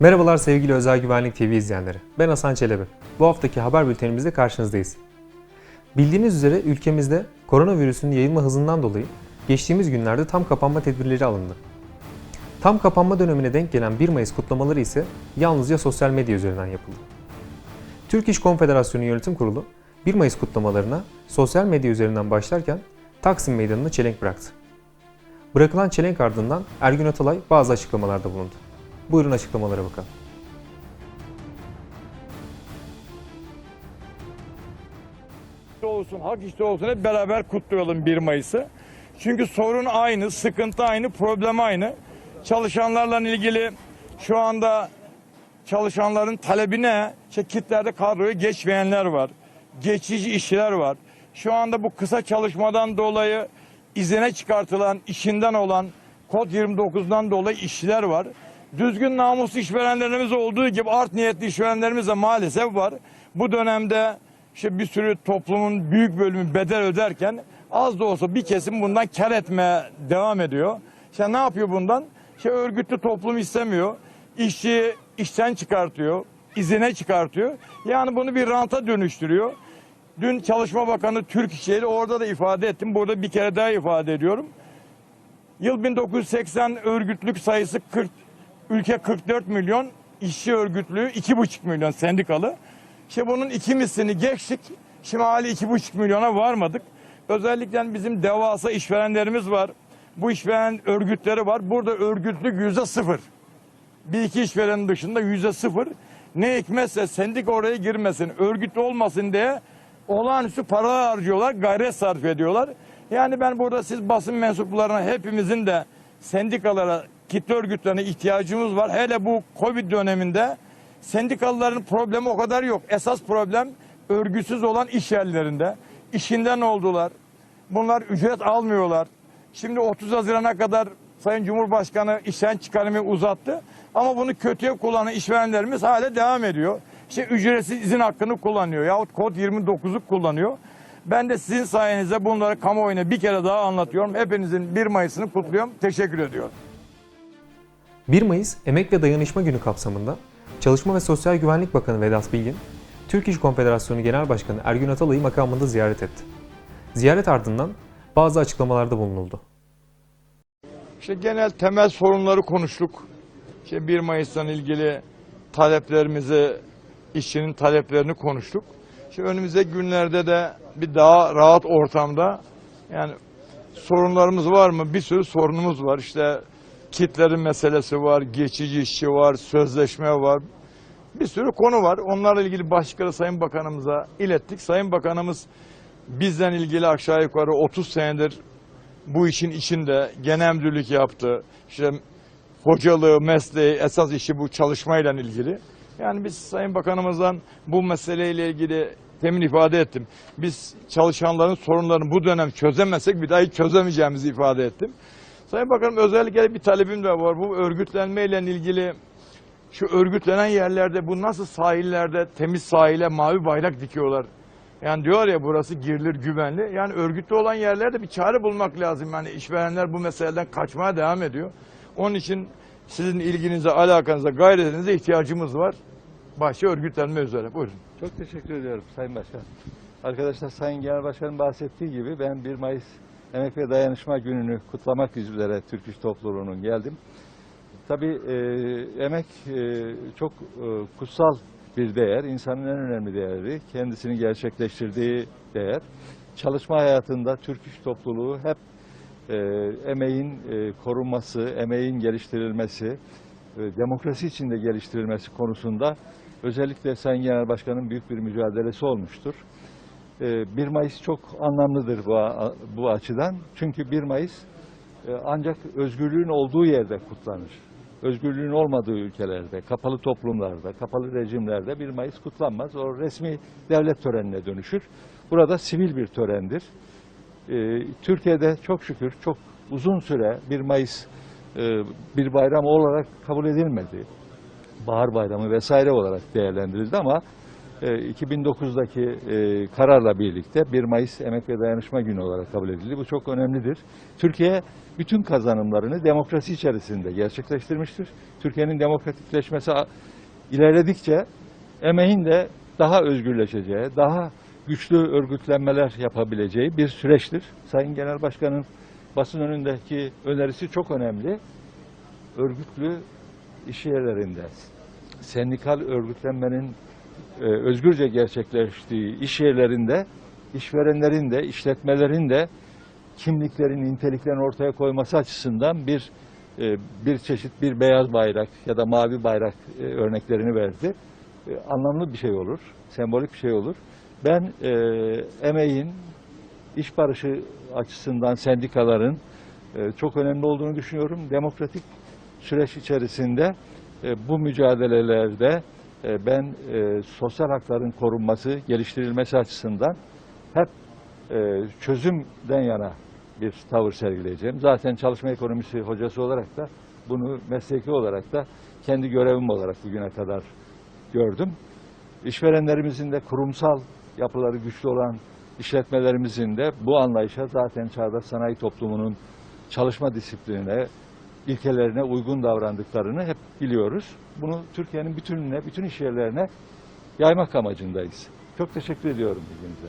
Merhabalar sevgili Özel Güvenlik TV izleyenleri. Ben Hasan Çelebi. Bu haftaki haber bültenimizde karşınızdayız. Bildiğiniz üzere ülkemizde koronavirüsün yayılma hızından dolayı geçtiğimiz günlerde tam kapanma tedbirleri alındı. Tam kapanma dönemine denk gelen 1 Mayıs kutlamaları ise yalnızca sosyal medya üzerinden yapıldı. Türk İş Konfederasyonu Yönetim Kurulu 1 Mayıs kutlamalarına sosyal medya üzerinden başlarken Taksim Meydanı'na çelenk bıraktı. Bırakılan çelenk ardından Ergün Atalay bazı açıklamalarda bulundu. Buyurun açıklamalara bakalım. olsun, hak işte olsun hep beraber kutlayalım 1 Mayıs'ı. Çünkü sorun aynı, sıkıntı aynı, problem aynı. Çalışanlarla ilgili şu anda çalışanların talebi ne? İşte kitlerde kadroya geçmeyenler var. Geçici işçiler var. Şu anda bu kısa çalışmadan dolayı izine çıkartılan, işinden olan kod 29'dan dolayı işçiler var. Düzgün namuslu işverenlerimiz olduğu gibi art niyetli işverenlerimiz de maalesef var. Bu dönemde işte bir sürü toplumun büyük bölümü bedel öderken az da olsa bir kesim bundan kar etmeye devam ediyor. İşte ne yapıyor bundan? İşte örgütlü toplum istemiyor. İşçi işten çıkartıyor, izine çıkartıyor. Yani bunu bir ranta dönüştürüyor. Dün Çalışma Bakanı Türk İşçi'yle orada da ifade ettim. Burada bir kere daha ifade ediyorum. Yıl 1980 örgütlük sayısı 40, ülke 44 milyon, işçi örgütlüğü 2,5 milyon sendikalı. İşte bunun iki mislini geçtik. Şimdi hali 2,5 milyona varmadık. Özellikle bizim devasa işverenlerimiz var. Bu işveren örgütleri var. Burada örgütlük yüzde sıfır. Bir iki işverenin dışında yüzde sıfır. Ne hikmetse sendik oraya girmesin, örgütlü olmasın diye olağanüstü para harcıyorlar, gayret sarf ediyorlar. Yani ben burada siz basın mensuplarına hepimizin de sendikalara, kitle örgütlerine ihtiyacımız var. Hele bu Covid döneminde sendikalıların problemi o kadar yok. Esas problem örgütsüz olan iş yerlerinde. İşinden oldular. Bunlar ücret almıyorlar. Şimdi 30 Haziran'a kadar Sayın Cumhurbaşkanı işten çıkarımı uzattı. Ama bunu kötüye kullanan işverenlerimiz hala devam ediyor. İşte ücretsiz izin hakkını kullanıyor yahut kod 29'u kullanıyor. Ben de sizin sayenizde bunları kamuoyuna bir kere daha anlatıyorum. Hepinizin 1 Mayıs'ını kutluyorum. Teşekkür ediyorum. 1 Mayıs Emek ve Dayanışma Günü kapsamında Çalışma ve Sosyal Güvenlik Bakanı Vedat Bilgin, Türk İş Konfederasyonu Genel Başkanı Ergün Atalay'ı makamında ziyaret etti. Ziyaret ardından bazı açıklamalarda bulunuldu. İşte genel temel sorunları konuştuk. İşte 1 Mayıs'tan ilgili taleplerimizi, işçinin taleplerini konuştuk. İşte önümüzdeki günlerde de bir daha rahat ortamda yani sorunlarımız var mı? Bir sürü sorunumuz var. İşte kitlerin meselesi var, geçici işçi var, sözleşme var. Bir sürü konu var. Onlarla ilgili başlıkları Sayın Bakanımıza ilettik. Sayın Bakanımız bizden ilgili aşağı yukarı 30 senedir bu işin içinde genel müdürlük yaptı. İşte hocalığı, mesleği, esas işi bu çalışmayla ilgili. Yani biz Sayın Bakanımızdan bu meseleyle ilgili temin ifade ettim. Biz çalışanların sorunlarını bu dönem çözemezsek bir daha hiç çözemeyeceğimizi ifade ettim. Sayın Bakanım özellikle bir talebim de var. Bu örgütlenmeyle ilgili şu örgütlenen yerlerde bu nasıl sahillerde temiz sahile mavi bayrak dikiyorlar. Yani diyor ya burası girilir güvenli. Yani örgütlü olan yerlerde bir çare bulmak lazım. Yani işverenler bu meseleden kaçmaya devam ediyor. Onun için sizin ilginize, alakanıza, gayretinize ihtiyacımız var. Başta örgütlenme üzere. Buyurun. Çok teşekkür ediyorum Sayın Başkan. Arkadaşlar Sayın Genel Başkan'ın bahsettiği gibi ben 1 Mayıs Emek ve Dayanışma Günü'nü kutlamak üzere Türk İş Topluluğu'nun geldim. Tabii e, emek e, çok e, kutsal bir değer, insanın en önemli değeri, kendisini gerçekleştirdiği değer. Çalışma hayatında Türk İş Topluluğu hep e, emeğin e, korunması, emeğin geliştirilmesi, e, demokrasi içinde geliştirilmesi konusunda özellikle Sayın Genel Başkan'ın büyük bir mücadelesi olmuştur. E, 1 Mayıs çok anlamlıdır bu, bu açıdan. Çünkü 1 Mayıs e, ancak özgürlüğün olduğu yerde kutlanır. Özgürlüğün olmadığı ülkelerde, kapalı toplumlarda, kapalı rejimlerde 1 Mayıs kutlanmaz. O resmi devlet törenine dönüşür. Burada sivil bir törendir. Ee, Türkiye'de çok şükür çok uzun süre 1 Mayıs e, bir bayram olarak kabul edilmedi. Bahar bayramı vesaire olarak değerlendirildi ama 2009'daki e, kararla birlikte 1 Mayıs Emek ve Dayanışma Günü olarak kabul edildi. Bu çok önemlidir. Türkiye bütün kazanımlarını demokrasi içerisinde gerçekleştirmiştir. Türkiye'nin demokratikleşmesi ilerledikçe emeğin de daha özgürleşeceği, daha güçlü örgütlenmeler yapabileceği bir süreçtir. Sayın Genel Başkan'ın basın önündeki önerisi çok önemli. Örgütlü iş yerlerinde, sendikal örgütlenmenin e, özgürce gerçekleştiği iş yerlerinde işverenlerin de işletmelerin de kimliklerin, niteliklerini ortaya koyması açısından bir e, bir çeşit bir beyaz bayrak ya da mavi bayrak e, örneklerini verdi. E, Anlamlı bir şey olur, sembolik bir şey olur. Ben e, emeğin, iş barışı açısından sendikaların e, çok önemli olduğunu düşünüyorum. Demokratik süreç içerisinde e, bu mücadelelerde ben e, sosyal hakların korunması, geliştirilmesi açısından hep e, çözümden yana bir tavır sergileyeceğim. Zaten çalışma ekonomisi hocası olarak da bunu mesleki olarak da kendi görevim olarak bugüne kadar gördüm. İşverenlerimizin de kurumsal yapıları güçlü olan işletmelerimizin de bu anlayışa zaten çağdaş sanayi toplumunun çalışma disiplinine, ilkelerine uygun davrandıklarını hep biliyoruz. Bunu Türkiye'nin bütününe, bütün iş yerlerine yaymak amacındayız. Çok teşekkür ediyorum ilginize.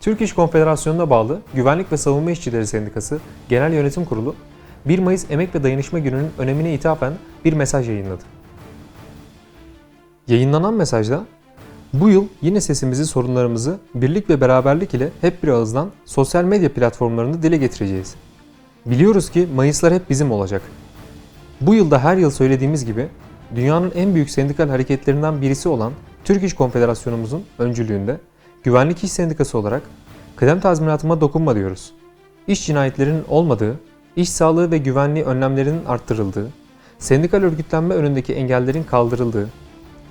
Türk İş Konfederasyonu'na bağlı Güvenlik ve Savunma İşçileri Sendikası Genel Yönetim Kurulu 1 Mayıs Emek ve Dayanışma Günü'nün önemine ithafen bir mesaj yayınladı. Yayınlanan mesajda bu yıl yine sesimizi, sorunlarımızı birlik ve beraberlik ile hep bir ağızdan sosyal medya platformlarında dile getireceğiz. Biliyoruz ki Mayıslar hep bizim olacak. Bu yılda her yıl söylediğimiz gibi dünyanın en büyük sendikal hareketlerinden birisi olan Türk İş Konfederasyonumuzun öncülüğünde Güvenlik İş Sendikası olarak kıdem tazminatıma dokunma diyoruz. İş cinayetlerinin olmadığı, iş sağlığı ve güvenliği önlemlerinin arttırıldığı, sendikal örgütlenme önündeki engellerin kaldırıldığı,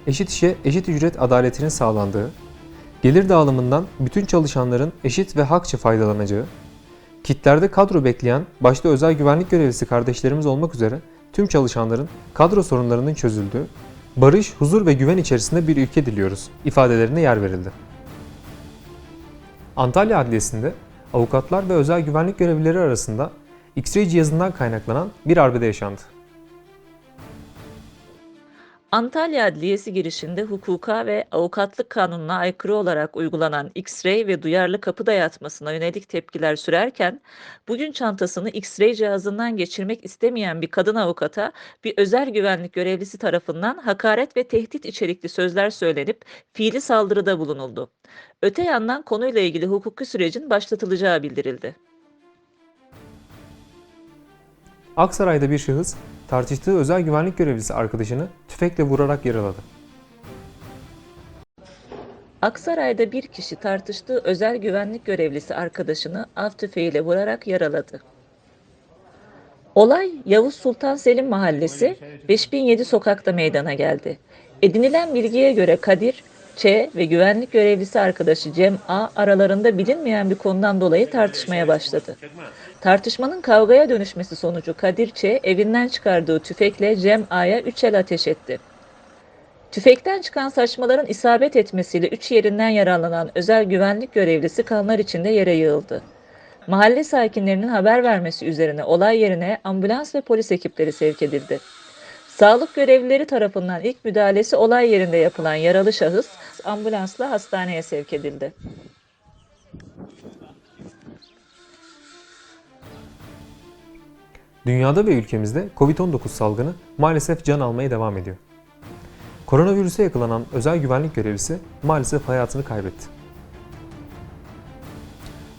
eşit işe eşit ücret adaletinin sağlandığı, gelir dağılımından bütün çalışanların eşit ve hakça faydalanacağı, kitlerde kadro bekleyen başta özel güvenlik görevlisi kardeşlerimiz olmak üzere tüm çalışanların kadro sorunlarının çözüldüğü, barış, huzur ve güven içerisinde bir ülke diliyoruz ifadelerine yer verildi. Antalya Adliyesi'nde avukatlar ve özel güvenlik görevlileri arasında X-ray cihazından kaynaklanan bir arbede yaşandı. Antalya Adliyesi girişinde hukuka ve avukatlık kanununa aykırı olarak uygulanan X-ray ve duyarlı kapı dayatmasına yönelik tepkiler sürerken, bugün çantasını X-ray cihazından geçirmek istemeyen bir kadın avukata bir özel güvenlik görevlisi tarafından hakaret ve tehdit içerikli sözler söylenip fiili saldırıda bulunuldu. Öte yandan konuyla ilgili hukuki sürecin başlatılacağı bildirildi. Aksaray'da bir şahıs tartıştığı özel güvenlik görevlisi arkadaşını tüfekle vurarak yaraladı. Aksaray'da bir kişi tartıştığı özel güvenlik görevlisi arkadaşını av tüfeğiyle vurarak yaraladı. Olay Yavuz Sultan Selim Mahallesi 5007 sokakta meydana geldi. Edinilen bilgiye göre Kadir, Ç ve güvenlik görevlisi arkadaşı Cem A aralarında bilinmeyen bir konudan dolayı tartışmaya başladı. Tartışmanın kavgaya dönüşmesi sonucu Kadir Ç evinden çıkardığı tüfekle Cem A'ya üç el ateş etti. Tüfekten çıkan saçmaların isabet etmesiyle üç yerinden yaralanan özel güvenlik görevlisi kanlar içinde yere yığıldı. Mahalle sakinlerinin haber vermesi üzerine olay yerine ambulans ve polis ekipleri sevk edildi. Sağlık görevlileri tarafından ilk müdahalesi olay yerinde yapılan yaralı şahıs ambulansla hastaneye sevk edildi. Dünyada ve ülkemizde Covid-19 salgını maalesef can almaya devam ediyor. Koronavirüse yakalanan özel güvenlik görevlisi maalesef hayatını kaybetti.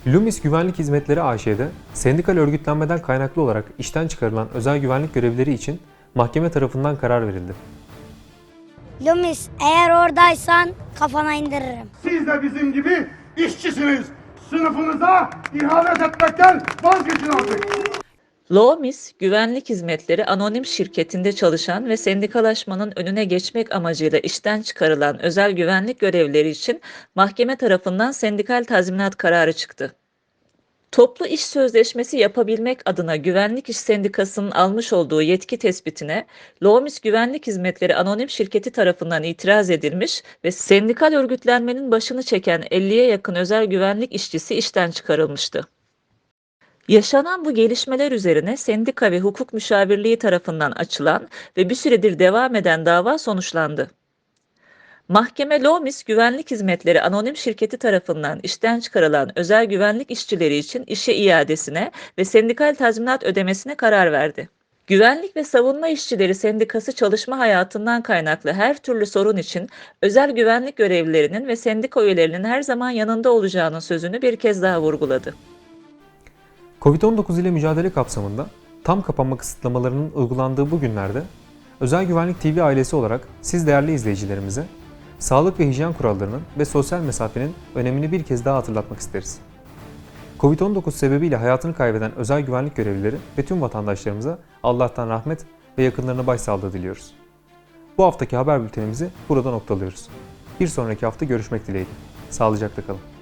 Lumis Güvenlik Hizmetleri AŞ'de sendikal örgütlenmeden kaynaklı olarak işten çıkarılan özel güvenlik görevlileri için mahkeme tarafından karar verildi. Lumis eğer oradaysan kafana indiririm. Siz de bizim gibi işçisiniz. Sınıfınıza ihanet etmekten vazgeçin artık. Loomis, güvenlik hizmetleri anonim şirketinde çalışan ve sendikalaşmanın önüne geçmek amacıyla işten çıkarılan özel güvenlik görevlileri için mahkeme tarafından sendikal tazminat kararı çıktı. Toplu iş sözleşmesi yapabilmek adına Güvenlik İş Sendikası'nın almış olduğu yetki tespitine Lomis Güvenlik Hizmetleri Anonim Şirketi tarafından itiraz edilmiş ve sendikal örgütlenmenin başını çeken 50'ye yakın özel güvenlik işçisi işten çıkarılmıştı. Yaşanan bu gelişmeler üzerine sendika ve hukuk müşavirliği tarafından açılan ve bir süredir devam eden dava sonuçlandı. Mahkeme Lomis Güvenlik Hizmetleri Anonim Şirketi tarafından işten çıkarılan özel güvenlik işçileri için işe iadesine ve sendikal tazminat ödemesine karar verdi. Güvenlik ve Savunma İşçileri Sendikası çalışma hayatından kaynaklı her türlü sorun için özel güvenlik görevlilerinin ve sendika üyelerinin her zaman yanında olacağının sözünü bir kez daha vurguladı. Covid-19 ile mücadele kapsamında tam kapanma kısıtlamalarının uygulandığı bu günlerde Özel Güvenlik TV ailesi olarak siz değerli izleyicilerimize sağlık ve hijyen kurallarının ve sosyal mesafenin önemini bir kez daha hatırlatmak isteriz. Covid-19 sebebiyle hayatını kaybeden özel güvenlik görevlileri ve tüm vatandaşlarımıza Allah'tan rahmet ve yakınlarına başsağlığı diliyoruz. Bu haftaki haber bültenimizi burada noktalıyoruz. Bir sonraki hafta görüşmek dileğiyle. Sağlıcakla kalın.